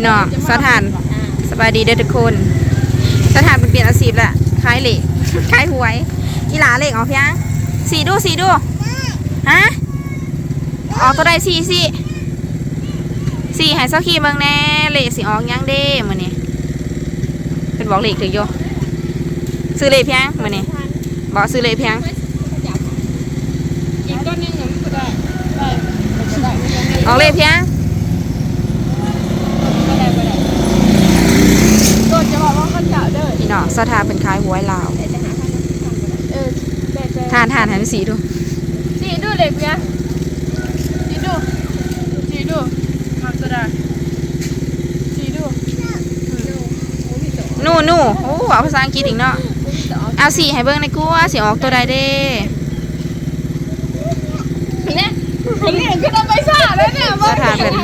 พี่น้องสถานสบายดีเด้อทุกคน สถานเป็นเปลี่ยนอาชีพละขายเหล็กขายหวยอีหลาเหล็กเอาเพียงสีดูสีดูฮะออกตัวใดสี่สี่สี่ให้สักขีเบิ่งแน่เหล็กสิออกยังเด้มือนี้เป็นบอกเหล็กถึงโยซื้อเหล็กเพียงมือนี้บอกซื้อเหล็กเพียงอีกก้อนหนึงหนูก็ได้ได้ไม่ได้ไม่ได้ไม่ออกเหล็กเพียง ได้ไม่ได้โดนจะบอกว่าเขาเจาะเด้อ พี่น้อง สถานเป็นขายหวยลาวเดี๋ยวจะหาทางนั้นเออได้ได้ทานทานให้มันสีดู สีดูเด็กเพียสีดูสีดูทำตัวได้สีดูนู่นนู่นโอ้เอาภาษาอังกฤษอีกเนาะ เอาสีให้เบิ่งในกูว่าสีออกตัวใดเด้เนี่ยคนนี้ก็ต้องไปซ่าแล้วเนี่ยสถานเป็น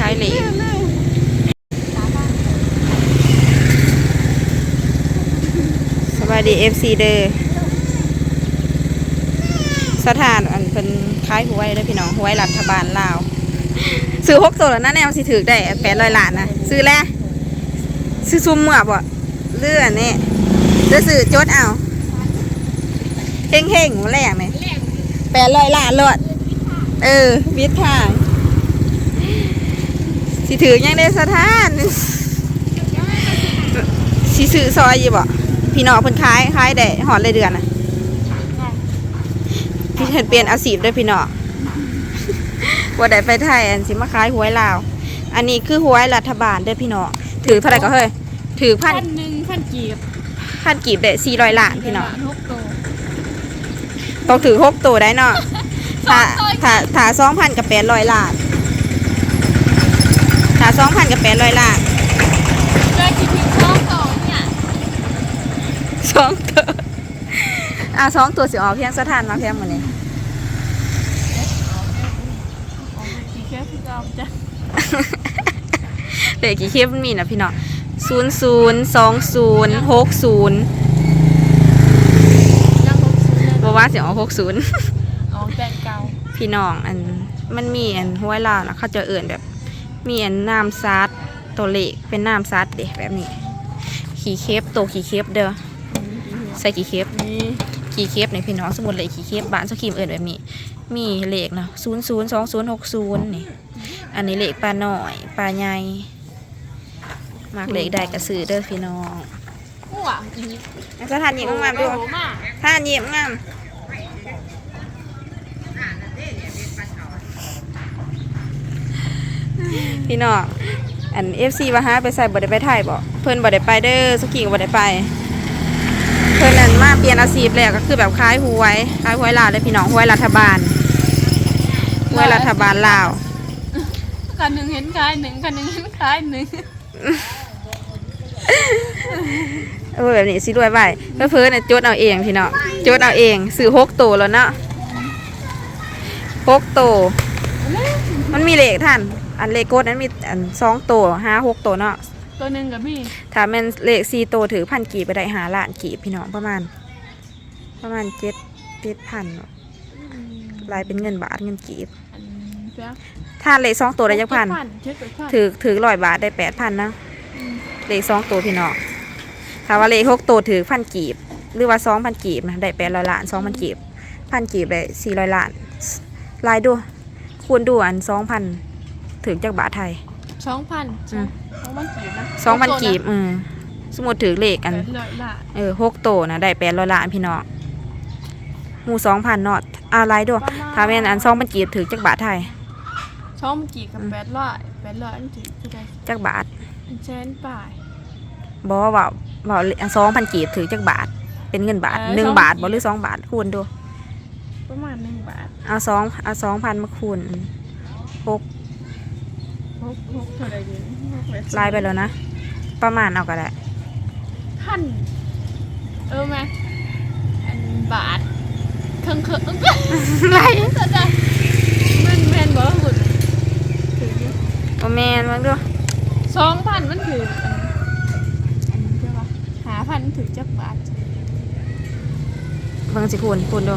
ขายเหล็กสายดี FC เดอสถานอันเป็นขายหวยเด้อพี่น้องหวยรัฐบาลลาว ซื้อหกตัวแล้วนะแนวสิถือได้แปดร้อยล้านนะซื้อแล้วซื้อซุ่มเมื่อบ่เลื่อนนี่เลือซื้อจดเอาเฮงเฮงหมดแรงเลยแปดร้อยล้านเลยเออวิทย์ทางสิถือยังได้สถานสิซื้อซอยอยู่บ่ พี่น้องเพิ่นขายขายได้หอดเลยเดือนน่ะพี่เพิ่นเปลี่ยนอาชีพเด้วยพี่น้องว่าได้ไปไทยอันสิมาขายหวยลาว อันนี้คือหวยรัฐบาลเด้อพี่น้องถือเท่าไหร่ก็เฮ้ยถือพันพันหนึ่งพันกีบพันกีบได้สี่ร้อยล้านพี่น้องหกตัวต้องถือหกตัวได้เนาะถ้าถ้าถ้าสองพันกับแปดร้อยล้านถ้าสองพันกับแปดร้อยล้าน เลยคิดถึงช่องสองเนี่ย ส องตัวอะสองตัวสิออกเพียงสถานมาเพียงหมดนี้กี่แค่ที่เราจะเหลือกี่เคปมันมีนะพี่น้องศูนย์ศูนย์สองศูนย์หกศูนย์ยังหกศูนย์เลยบอกว่าสิออกหกศูนย์อ๋อแปดเก้าพี่น้องอันมันมีอันห้วยลาวนะเขาจะเอื่นแบบ มีอันน้ำซัดตัวเล็กเป็นน้ำซัดเด็แบบนี้ ขี่เคปโตวขี่เคปเด้อ ใส่ขี่เคปนี่ขี่เคปในพี่น้องสมุดเลยขี่เคปบ้านสกีมเอื่นแบบนี้ มีเลขนะศูนย์ศูนย์สองศูนย์หกศูนย์นี่ อันนี้เลขปลาหน่อยปลาใหญ่มากเลขได้กระสือเด้อพี่น้องหัวสถานยิ้มงามๆด้วยมากท่านยิ้มงามพี่น้องอันเอฟซีว่าฮะไปใส่บ่ได้ไปถ่ายบ่เพิ่นบ่ได้ไปเด้อสกีก็บ่ได้ไปเพิ่นนั่นมา เปลี่ยนอาชีพแล้วก็คือแบบคล้ายหวยคล้ายหวยลาวเลยพี่น้องหวยรัฐบาลหวยรัฐบาลลาวคันหนึ่งเห็นคล้ายหนึ่งคันหนึ่งเห็นคล้ายหนึ่งเออแบบนี้สิรวยไปเพื่อเพื่อเนี่ยจดเอาเองพี่น้องจดเอาเองซื้อหกตัวแล้วเนาะหกตัวมันมีเลขท่าน อันเลขโกดนั้นมีอันสองตัวห้าหกตัวเนาะตัวหนึ่งกับพี่ถ้าแมันเลขสี่ตัวถือพันกีบไปได้หาล้านกีบพี่น้องประมาณ ประมาณเจ็ดเจ็ดพันเนาะลายเป็นเงินบาทเงินกีบอันเจ้าถ้าเลขสองตัวได้จักพันเจ็ดพันถือถือร้อยบาทได้แปดพันนะเลขสองตัวพี่น้องถ้าว่าเลขหกตัวถือพันกีบ หรือว่าสองพันกีบนะได้แปดร้อยล้านสองพันกีบพันกีบได้สี่ร้อยล้านลายดูคูณดูอันสองพันถึงจากบาทไทยสองพันอืมสองพันกีบนะสองพันกีบอืมสมมติถือเลขอันแปดร้อยละเออหกตัวนะได้แปดร้อยล้านพี่น้อง หมูสองพันเนาะเอาลายดูถ้าแม่นอันสองพันกีบถือจากบาทไทยสองพันกีบกับแปดร้อยแปดร้อยอันถึงจะได้จากบาทอันแสนป่ายบอกว่าว่าสองพันกีบถือจากบาท เป็นเงินบาทเออหนึ่ง2,000บาทบ่หรือสองบาทคูณดูประมาณหนึ่งบาทเอาสองเอาสองพันมาคูณหกหกหกเท่าไหรดีหกแปดสิบลายไปแล้วนะ ประมาณเอาก็ได้พันเออไหมอันบาทเครื่อ งเครื่องไรจะได้แม่นแม่นบอกว่าหุ่นถืออยู่โอแมนมันดูสองพันมันถืออันอันใช่ปะหาพันถือจักบาทเบิ่งสิคูณคูณดู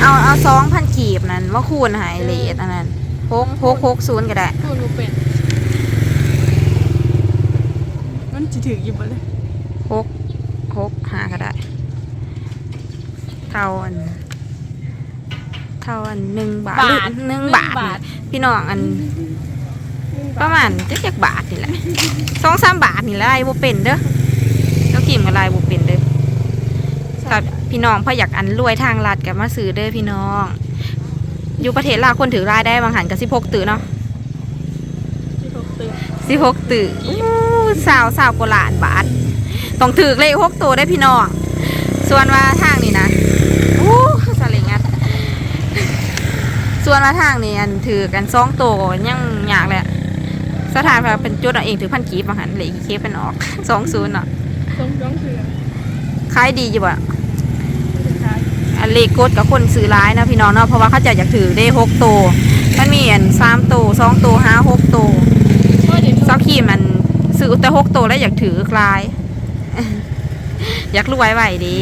เอาเอาสองพันกีบนั้นว่าคูณหายเลทอันนั้นหกหกหกศูนย์ก็ได้พูดรู้เป็น มันจะถืออยู่บ่เลยหกหกห้าก็ได้ เท่าอัน เท่าอันหนึ่งบาทหรือหนึ่งบาทนี่พี่น้องอัน ประมาณจะจักบาทนี่แหละสองสามบาทนี่แหละไอ้บ่เป็นเด้อเจ้ากิมกับลายบ่เป็นเด้อถ้าพี่น้องพออยากอันรวยทางลัดกับมาซื้อเด้อพี่น้อง อยู่ประเทศลาวคนถือรายได้บางหันกับสิพกตือเนาะที่พกตื่นสิพกตืออู้สาวสาวกว่าล้านบาท ต้องถือเลขหกตัวได้อพี่น้อง ส่วนว่าทางนี่นะอู้สลิงัด ส่วนว่าทางนี่อันถือกันสองตัวยังยากเลยอะสถานแบบเป็นจุดเอาเองถือพันกีบบางหันเหล็กเคปเป็นออกสองศูนย์เนาะต้องต้องถือขายดีอยู่บ่สุดท้ายอันเลขกดกับคนซื้อร้ายนะพี่น้องเนาะเพราะว่าเขาจะอยากถือได้หกตัวมันมีอันสามตัวสองตัวห้าหกตัวก็เดี๋ยวเจ้าขี้มันซื้อแต่หกตัวแล้วอยากถือคลาย อยากรวยไหวดี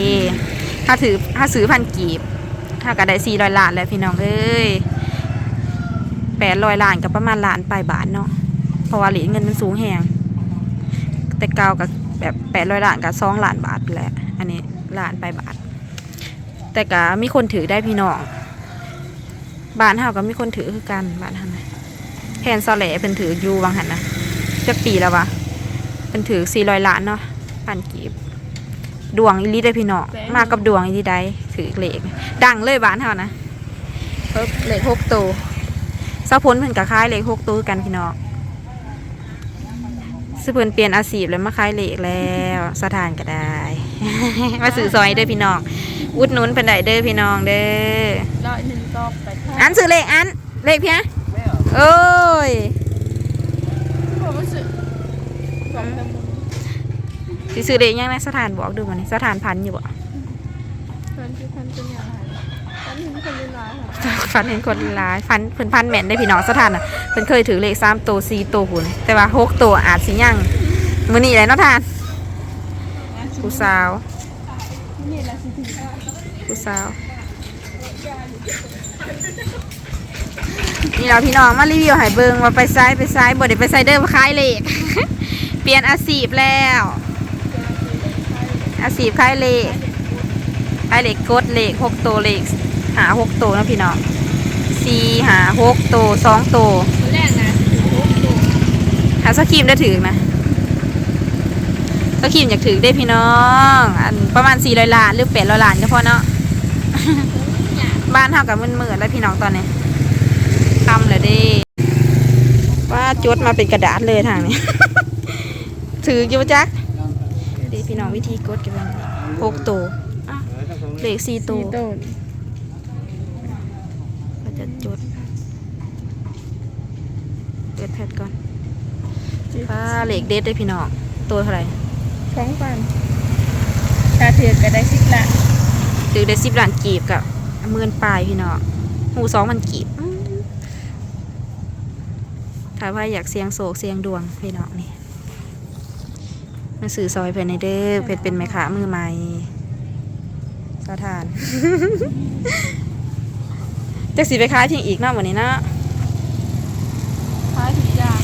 ถ้าถือถ้าซื้อพันกีบถ้าก็ได้สี่ร้อยล้านแล้วพี่น้องเอ้ย แปดร้อยล้านกับประมาณล้านปลายบาทเนาะเพราะว่าเหรียญเงินมันสูงแหงแต่เก่ากับแบบแปดร้อยล้านกับสองล้านบาทไปแหละอันนี้ล้านปลายบาท แต่ก็มีคนถือได้พี่น้องบ้านเฮาก็มีคนถือคือกันบ้านเฮานะแทนซอแหลเป็นถืออยู่บางหันนะจะปีแล้ววะเป็นถือสี่ร้อยล้านเนาะพันกีบดวงอีหลีได้อพี่น้องมากับดวงอีหลีได้ถือเลขดังเลยบ้านเฮานะเพิ่มเลขหกตัวเสาพ้นเพิ่นกับคล้ายเลขหกตัวคือกันพี่น้องซึ่งเพิ่นเปลี่ยนอาชีพแล้วมาขายเลขแล้วสถานก็ได้ มาสื่อซอยเด้อพี่น้องอุดหนุนเพิ่นได้เด้อพี่น้องเด้อร้อยหนึ่งตอบไปท่าอันซื้อเลขอันเลขเพียโอ้ยผมรู้สึกแบบแต่มึงสิซื้อเลขยังไงสถานบอกดูมานี่สถานพันอยู่บ่ เพื่อนที่พันเป็นอย่างไรตอนนี้ คนรุนร้ายค่ะฝันเห็นคนร้ายฟันเพิ่นพันแม่นได้พี่น้องสถานอะเพิ่นเคยถือเลขสามตัวสี่ตัวหุ่นแต่ว่าหกตัวอาจสิยังมื้อนี้แหละเนาะทานผู้สาวนี่ละสิถึงผู้สาว นี่เราพี่น้องมารีวิวให้เบิ่งว่าไปซ้ายไปซ้ายบ่ได้ไปซ้ายเด้อมาขายเลข เปลี่ยนอาชีพแล้ว อาชีพขายเลขขายเลขกดเลขหกตัวเลข หาหกตัวนะพี่น้องสี่หาหกตัวสองตัวคนแรกนะโอ้โหหาสครีมได้ถือนะสครีมอยากถือได้พี่น้องอันประมาณสี่ร้อยล้านหรือแปดร้อยล้านก็พอเนาะบ้านเท่ากับมืนๆแล้วพี่น้องตอนนี้ทำเลยดิว่าจดมาเป็นกระดาษเลยทางนี้ ถืออยู่ปะจักดีพี่น้องวิธีกดกันบ้างหกตัวเล็กสี่ตัวต้นก็ จะจด เปิดแพทก่อนป้าเหล็กเด็ดเลยพี่น้อง ตัวเท่าไหร่สองพันถ้าถือก็ได้สิบละถือได้สิบล้านกีบกับหมื่นปลายพี่น้องหูสองมันกีบอื้อถ้าว่าอยากเสียงโศกเสียงดวงพี่น้องนี่มาสื่อซอยเพื่อนในเด้อเพื่อนเป็นแม่ค้ามือใหม่สาทาน จักสีไปขายทิ้งอีกเนาะวันนี้เนาะท้ายถึงยาง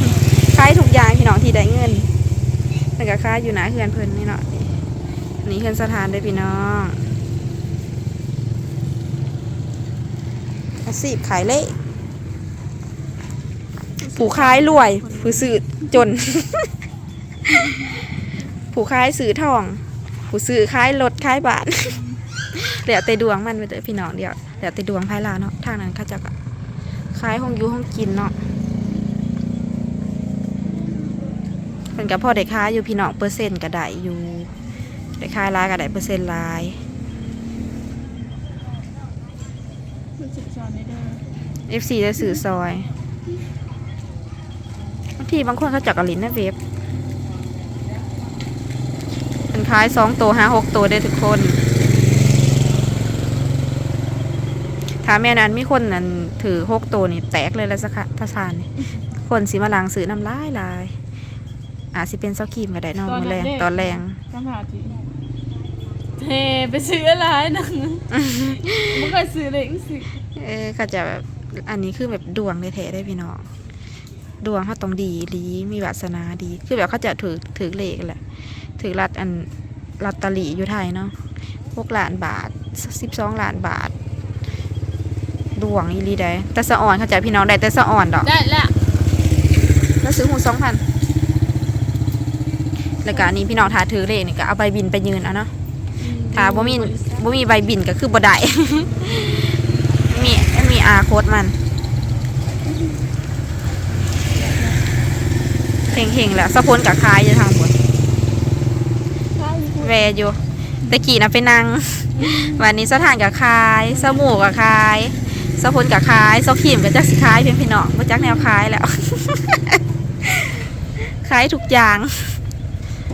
ขายทุกอย่างพี่น้องที่ได้เงินมันก็ขายอยู่หนาเฮือนเพิ่นนี่เนาะนี่อันนี้เฮือนสถานเด้อพี่น้องอาชีพขายเละผู้ขายรวย ผู้ซื้อจน ผู้ขายซื้อทอง ผู้ซื้อขายรถขายบ้าน เดี๋ยวแต่ดวงมันไปเด้อพี่น้องเดียวเดี๋ยวแต่ดวงภายลาเนาะทางนั้นเขาจะก็ขายห้องยูห้องกินเนาะเพิ่นก็พอได้ค่าอยู่พี่น้องเปอร์เซ็นต์ก็ได้อยู่ได้ค่ายลายก็ได้เปอร์เซ็นต์ลายมันสิบสอนได้เด้อ FC จะสื่อซอยบางทีบางคนเขาจักกะลินนะเว็บเป็นคล้ายสองตัวห้าหกตัวได้ทุกคน ถ้าแม่นั้นมีคนนั้นถือหกตัวนี่แตกเลยแล้วสักคะทศานนี่คนสีมาลังซื้อน้ำลายลายอาจสิเป็นเซาครีมก็ได้เนอกมือแรงตอนแรงกำหาทีเทไปซื้ออะไรหนังมันก็ซื้อเลยสิเออก็จะแบบอันนี้คือแบบดวงแท้ๆได้พี่น้อง ดวงเขาต้องดีดีมีวาสนาดี คือแบบเขาจะถือถือเลขแหละถือรัดอันลอตเตอรี่อยู่ไทยเนาะหกล้านบาทสิบสองล้านบาท ดวงอีหลีได้แต่สะอ่อนเข้าใจพี่น้องได้แต่สะอ่อนดอกได้แล้วแล้วซื้อหูสองพันแล้วก็อันนี้พี่น้องทาถือเลขนี่ก็เอาใบบินไปยืนเอาเนาะถ้าบ่มีบ่มีใบบินก็คือบ่ได้ มีมีอาโค้ดมันเฮงๆแหละสะพนกับคายอยู่ทางบนแวอยู่ตะกี้นะไปนั่งวันนี้สถานกับคาย สมูกับคาย สะพนกับคายซอกขีมกับจักสิคายเพียงพี่น้องบ่จักแนวคายแล้วคายทุกอย่าง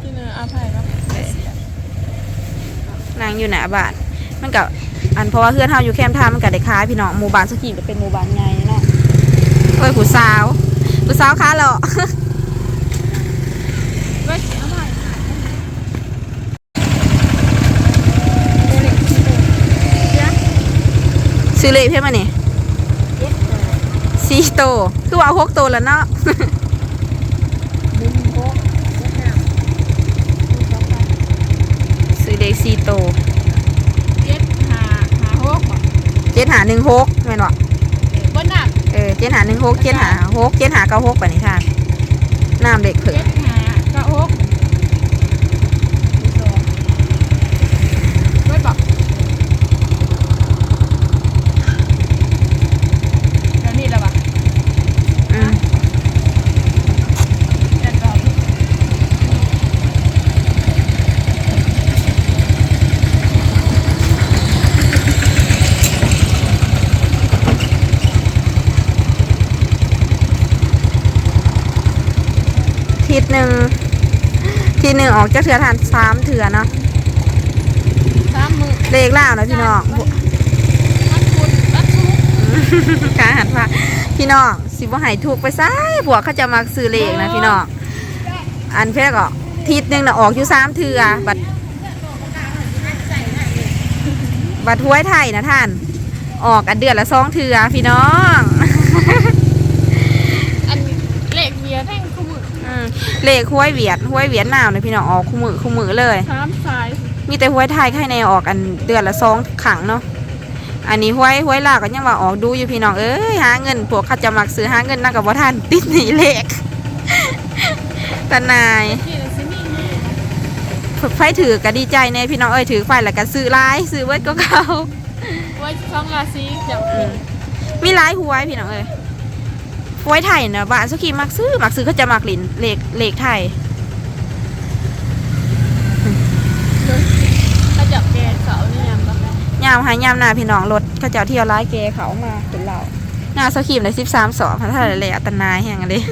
ที่เนื้ออาภัยครับเสียนางอยู่หน้าบ้านมันกับอันเพราะว่าเพื่อนเฮาอยู่แคมป์ทามันกับเด็กค้ายพี่น้องหมู่บ้านสกีก็เป็นหมู่บ้านใหญ่เนาะเอ้ยผู้สาวผู้สาวค้าเหรอ เว้ยอาภัย ซื้อเลยเพื่อนมานี่สี่โตวคือว่าเอาหกโตวแล้วเนาะซื้อเลขสี่โตวเจ็ดหาหาหกบ่เจ็ดหาหนึ่งหกแม่นบ่บ่หนักเออเจ็ดหาหนึ่งหกเจ็ดหาหกเจ็ดหาเก้าหกปะนี่ท่านน้ำเด็กเผึ่งเจ็ดหาเก้าหกมีสองเว้ยบอกแล้วนี่ละบ่ อืม แต่ก็ ทิศหนึ่งทิศ หนึ่งออกจากเถือทานสามเถือเนาะสามมือเลขล่าวนะพี่น้องวัดคุณวัดทุกการหันว่าพี่น้องสิบ่ใหายถูกไปซ้ายบวกเขาจะมาซื้อเลขนะพี่น้องอันแพกก็ทิศหนึ่งนะออกอยู่สามเถือบัตรบัตรห้วยไทยนะท่าน ออกอันเดือนละสองเถือพี่น้อง อันเลขเบียร์แท่งขมือ อืม เลขห้วยเวียดห้วยเวียดนามนะพี่น้องออกคู่มือคู่มือเลย สามสายมีแต่ห้วยไทยไข่ในออกอันเดือนละสองขังเนาะอันนี้ห้วยห้วยลาวก็ยังว่าออกดูอยู่พี่น้องเอ้ยหาเงินพวกเขาจะมักซื้อหาเงินนั่งกับว่าท่านติดหนีเลขตานายที่เราซื้อนี่นี่ไฟถือก็ดีใจแน่พี่น้องเอ้ยถือไฟแล้วก็ซื้อหลายซื้อเวิร์ดก็เขาไว้ช่องราศีจับอืมมีหลายห้วยพี่น้องเอ้ย ห้วยไทยนะบ้านสุขีมักซื้อมักซื้อเขาจะมักหลินเลขเลขไทยถ้าจับแกเสานี่ยังปะยามหายยามหนาพี่น้องรถเขาเจ้าเที่ยวร้ายเกเขามาเป็นเราหน้าสกีมเลยสิบสามสองพันธะเลยอัตนายแห่งเลย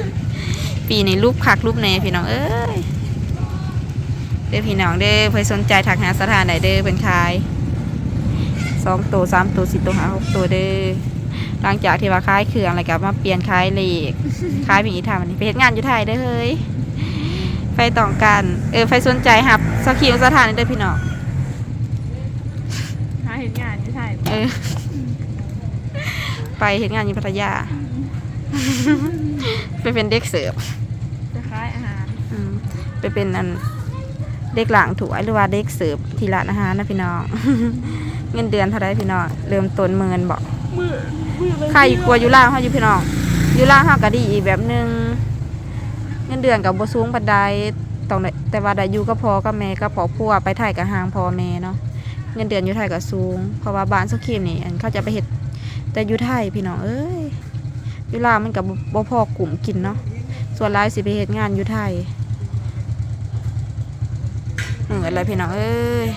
ปีนี้รูปคักรูปเนพี่น้องเอ้ยเด้อพี่น้องเด้อเพื่อสนใจทักหาสถานใดเด้อเป็นขายสองตัวสามตัวสี่ตัวห้าหกตัวเด้อ หลังจากที่ว่าขายเครื่องอะไรกับมาเปลี่ยนขายเลขขายเป็นอีทามันนี้ไปเฮ็ดงานอยู่ไทยเด้อเฮ้ยไฟต้องการเออไฟสนใจหับสกีมสถานเด้อพี่น้องหาเห็นงานที่ไทยเออไปเห็นงานอยู่พัทยา ไปเป็นเด็กเสิร์ฟจะขายอาหารอืมไปเป็นอันเด็กหลังถวยหรือว่าเด็กเสิร์ฟที่ร้านอาหารนะพี่น้อง เงินเดือนเท่าไรพี่น้องเริ่มต้นหมื่นบอกมือมือเลย ค่าอยู่กลัวอยู่ล่างเขาอยู่พี่น้องอยู่ล่างเขาก็ดีอีกแบบหนึงเงินเดือนกับบสูงปันไดต้องแต่ว่าได้อยู่ก็พอกับแม่ก็พอพัวไปไทยกับหางพอแม่เนาะเงินเดือนอยู่ไทยก็สูง เพราะว่าบ้านสกีมนี่อันเขาจะไปเห็ดแต่อยู่ไทยพี่น้องเอ้ยอยู่ล่างมันกับบ่พอกลุ่มกินเนาะส่วนหลายสิไปเห็ดงานอยู่ไทยเหนื่อยอะไรพี่น้องเอ้ย